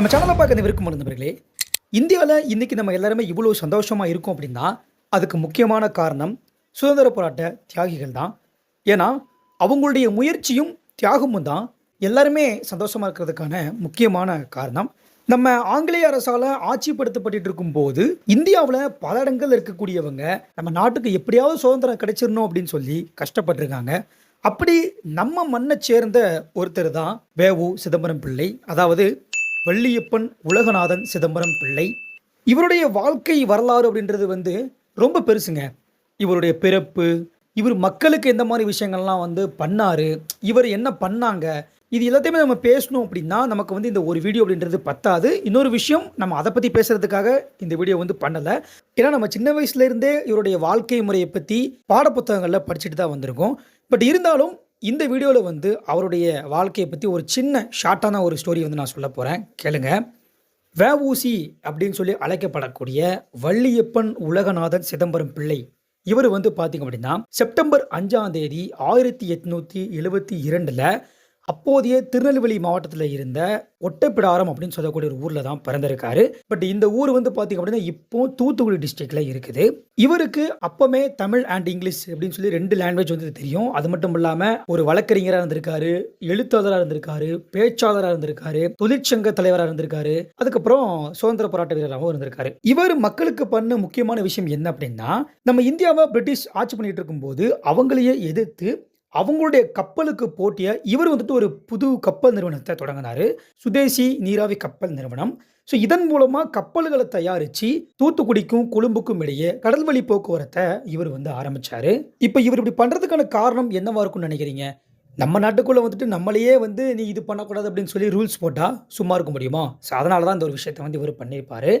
நம்ம சேனலை பார்க்க விருப்பம் இருந்தவர்களே இந்தியாவில் இன்றைக்கி நம்ம எல்லாருமே இவ்வளோ சந்தோஷமாக இருக்கோம் அப்படின்னா அதுக்கு முக்கியமான காரணம் சுதந்திர போராட்ட தியாகிகள் தான். ஏன்னா அவங்களுடைய முயற்சியும் தியாகமும் தான் எல்லாருமே சந்தோஷமாக இருக்கிறதுக்கான முக்கியமான காரணம். நம்ம ஆங்கிலேய அரசால் ஆட்சிப்படுத்தப்பட்டு இருக்கும்போது இந்தியாவில் பல இடங்கள் இருக்கக்கூடியவங்க நம்ம நாட்டுக்கு எப்படியாவது சுதந்திரம் கிடைச்சிடணும் அப்படின்னு சொல்லி கஷ்டப்பட்டிருக்காங்க. அப்படி நம்ம மண்ணை சேர்ந்த ஒருத்தர் தான் வேவு சிதம்பரம் பிள்ளை. அதாவது வள்ளியப்பன் உலகநாதன் சிதம்பரம் பிள்ளை. இவருடைய வாழ்க்கை வரலாறு அப்படின்றது வந்து ரொம்ப பெருசுங்க. இவருடைய பிறப்பு இவர் மக்களுக்கு எந்த மாதிரி விஷயங்கள்லாம் வந்து பண்ணாரு இவர் என்ன பண்ணாங்க இது எல்லாத்தையுமே நம்ம பேசணும் அப்படின்னா நமக்கு வந்து இந்த ஒரு வீடியோ அப்படின்றது பத்தாது. இன்னொரு விஷயம் நம்ம அதை பற்றி பேசுறதுக்காக இந்த வீடியோ வந்து பண்ணலை. ஏன்னா நம்ம சின்ன வயசுலேருந்தே இவருடைய வாழ்க்கை முறையை பற்றி பாடப்புத்தகங்களில் படிச்சுட்டு தான் வந்திருக்கோம். பட் இருந்தாலும் இந்த வீடியோவில் வந்து அவருடைய வாழ்க்கையை பற்றி ஒரு சின்ன ஷார்ட்டான ஒரு ஸ்டோரி வந்து நான் சொல்ல போகிறேன் கேளுங்க. வேவூசி அப்படின்னு சொல்லி அழைக்கப்படக்கூடிய வள்ளியப்பன் உலகநாதன் சிதம்பரம் பிள்ளை. இவர் வந்து பார்த்தீங்க அப்படின்னா செப்டம்பர் அஞ்சாம் தேதி ஆயிரத்தி எட்நூற்றி எழுபத்தி இரண்டில் அப்போதைய திருநெல்வேலி மாவட்டத்தில் இருந்த ஒட்டப்பிடாரம் அப்படின்னு சொல்லக்கூடிய ஒரு ஊரில் தான் பிறந்திருக்காரு. பட் இந்த ஊர் வந்து பார்த்தீங்க அப்படின்னா இப்போ தூத்துக்குடி டிஸ்ட்ரிக்டில் இருக்குது. இவருக்கு அப்போமே தமிழ் அண்ட் இங்கிலீஷ் அப்படின்னு சொல்லி ரெண்டு லாங்குவேஜ் வந்து தெரியும். அது மட்டும் இல்லாமல் ஒரு வழக்கறிஞராக இருந்திருக்காரு எழுத்தாளராக இருந்திருக்காரு பேச்சாளராக இருந்திருக்காரு தொழிற்சங்க தலைவராக இருந்திருக்காரு. அதுக்கப்புறம் சுதந்திர போராட்ட வீரராகவும் இருந்திருக்காரு. இவர் மக்களுக்கு பண்ண முக்கியமான விஷயம் என்ன அப்படின்னா நம்ம இந்தியாவை பிரிட்டிஷ் ஆட்சி பண்ணிட்டு இருக்கும்போது அவங்களையே எதிர்த்து அவங்களுடைய கப்பலுக்கு போட்டிய இவர் வந்துட்டு ஒரு புது கப்பல் நிறுவனத்தை தொடங்கினார். சுதேசி நீராவி கப்பல் நிறுவனம். ஸோ இதன் மூலமாக கப்பல்களை தயாரித்து தூத்துக்குடிக்கும் கொழும்புக்கும் இடையே கடல்வழி போக்குவரத்தை இவர் வந்து ஆரம்பித்தார் இப்போ இவர் இப்படி பண்ணுறதுக்கான காரணம் என்னவாக இருக்கும்னு நினைக்கிறீங்க? நம்ம நாட்டுக்குள்ளே வந்துட்டு நம்மளையே வந்து நீ இது பண்ணக்கூடாது அப்படின்னு சொல்லி ரூல்ஸ் போட்டால் சும்மா இருக்க முடியுமா? ஸோ அதனால தான் இந்த ஒரு விஷயத்தை வந்து இவர் பண்ணியிருப்பார்.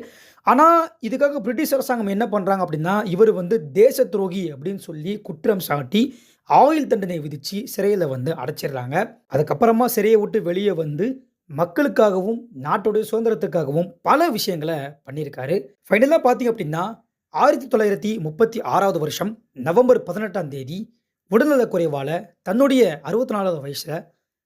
ஆனால் இதுக்காக பிரிட்டிஷ் அரசாங்கம் என்ன பண்ணுறாங்க அப்படின்னா இவர் வந்து தேச துரோகி அப்படின்னு சொல்லி குற்றம் சாட்டி ஆயுள் தண்டனை விதித்து சிறையில் வந்து அடைச்சிடுறாங்க. அதுக்கப்புறமா சிறையை விட்டு வெளியே வந்து மக்களுக்காகவும் நாட்டுடைய சுதந்திரத்துக்காகவும் பல விஷயங்களை பண்ணியிருக்காரு. ஃபைனலாக பார்த்தீங்க அப்படின்னா ஆயிரத்தி தொள்ளாயிரத்தி முப்பத்தி ஆறாவது வருஷம் நவம்பர் பதினெட்டாம் தேதி உடல்நலக் குறைவால் தன்னுடைய அறுபத்தி நாலாவது வயசில்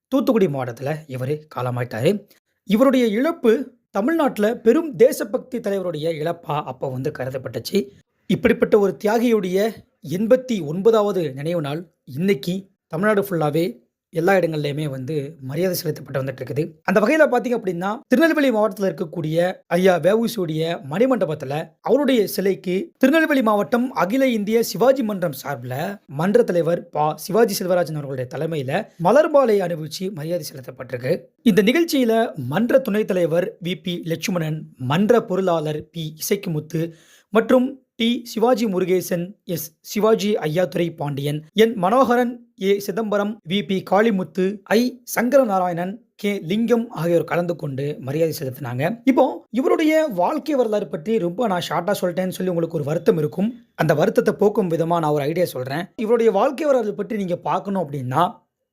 தூத்துக்குடி மாவட்டத்தில் இவர் காலமாயிட்டார். இவருடைய இழப்பு தமிழ்நாட்டில் பெரும் தேசபக்தி தலைவருடைய இழப்பா அப்போ வந்து கருதப்பட்டுச்சு. இப்படிப்பட்ட ஒரு தியாகியுடைய எண்பத்தி ஒன்பதாவது நினைவு நாள் இன்னைக்கு தமிழ்நாடு ஃபுல்லாகவே எல்லா இடங்கள்லையுமே வந்து மரியாதை செலுத்தப்பட்டு வந்துட்டு இருக்குது அந்த வகையில் பார்த்தீங்க அப்படின்னா திருநெல்வேலி மாவட்டத்தில் இருக்கக்கூடிய ஐயா வேவுசியுடைய மணிமண்டபத்தில் அவருடைய சிலைக்கு திருநெல்வேலி மாவட்டம் அகில இந்திய சிவாஜி மன்றம் சார்பில் மன்ற தலைவர் பா சிவாஜி செல்வராஜன் அவர்களுடைய தலைமையில் மலர்பாலை அனுபவிச்சு மரியாதை செலுத்தப்பட்டிருக்கு. இந்த நிகழ்ச்சியில் மன்ற துணைத் தலைவர் வி பி லட்சுமணன் மன்ற பொருளாளர் பி இசைக்குமுத்து மற்றும் T. Sivaji Murugesan S. Sivaji Ayyadurai Pandian N Manoharan A. Chidambaram V. P. Kalimuthu I. Sankara Narayanan K. Lingam ஆகியோர் கலந்து கொண்டு மரியாதை செலுத்தினாங்க. இப்போ இவருடைய வாழ்க்கை வரலாறு பற்றி ரொம்ப நான் ஷார்ட்டாக சொல்லிட்டேன்னு சொல்லி உங்களுக்கு ஒரு வருத்தம் இருக்கும். அந்த வருத்தத்தை போக்கும் விதமாக நான் ஒரு ஐடியா சொல்கிறேன் இவருடைய வாழ்க்கை வரலாறு பற்றி நீங்கள் பார்க்கணும் அப்படின்னா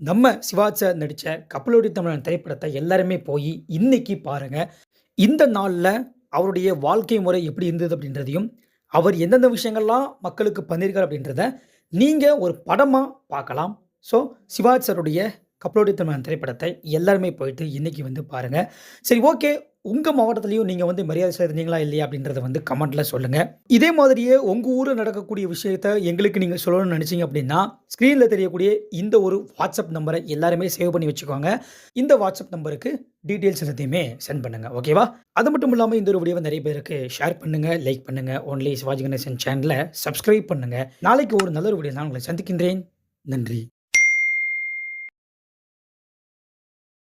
நம்ம சிவாஜியார் நடித்த கப்பலோடி தமிழன் திரைப்படத்தை எல்லாருமே போய் இன்னைக்கு பாருங்கள் இந்த நாளில் அவருடைய வாழ்க்கை முறை எப்படி இருந்தது அப்படின்றதையும் அவர் எந்தெந்த விஷயங்கள்லாம் மக்களுக்கு பண்ணியிருக்கார் அப்படின்றத நீங்கள் ஒரு படமாக பார்க்கலாம். ஸோ சிவாஜ் சருடைய கப்பலோடி திரைப்படத்தை எல்லாருமே போயிட்டு இன்றைக்கி வந்து பாருங்கள் சரி ஓகே உங்கள் மாவட்டத்துலேயும் நீங்கள் வந்து மரியாதை செலுத்தினீங்களா இல்லையா அப்படின்றத வந்து கமெண்ட்டில் சொல்லுங்கள் இதே மாதிரியே உங்கள் ஊரில் நடக்கக்கூடிய விஷயத்த எங்களுக்கு நீங்கள் சொல்லணும்னு நினச்சிங்க அப்படின்னா ஸ்க்ரீனில் தெரியக்கூடிய இந்த ஒரு வாட்ஸ்அப் நம்பரை எல்லாருமே சேவ் பண்ணி வச்சுக்கோங்க. இந்த வாட்ஸ்அப் நம்பருக்கு டீட்டெயில்ஸ் எல்லாத்தையுமே சென்ட் பண்ணுங்கள் ஓகேவா அது மட்டும் இல்லாமல் இந்த ஒரு வீடியோவை நிறைய பேருக்கு ஷேர் பண்ணுங்கள் லைக் பண்ணுங்கள் ஒன்லி சிவாஜி கணேசன் சேனலை சப்ஸ்கிரைப் பண்ணுங்கள் நாளைக்கு ஒரு நல்ல ஒரு வீடியோ நான் உங்களை சந்திக்கின்றேன். நன்றி.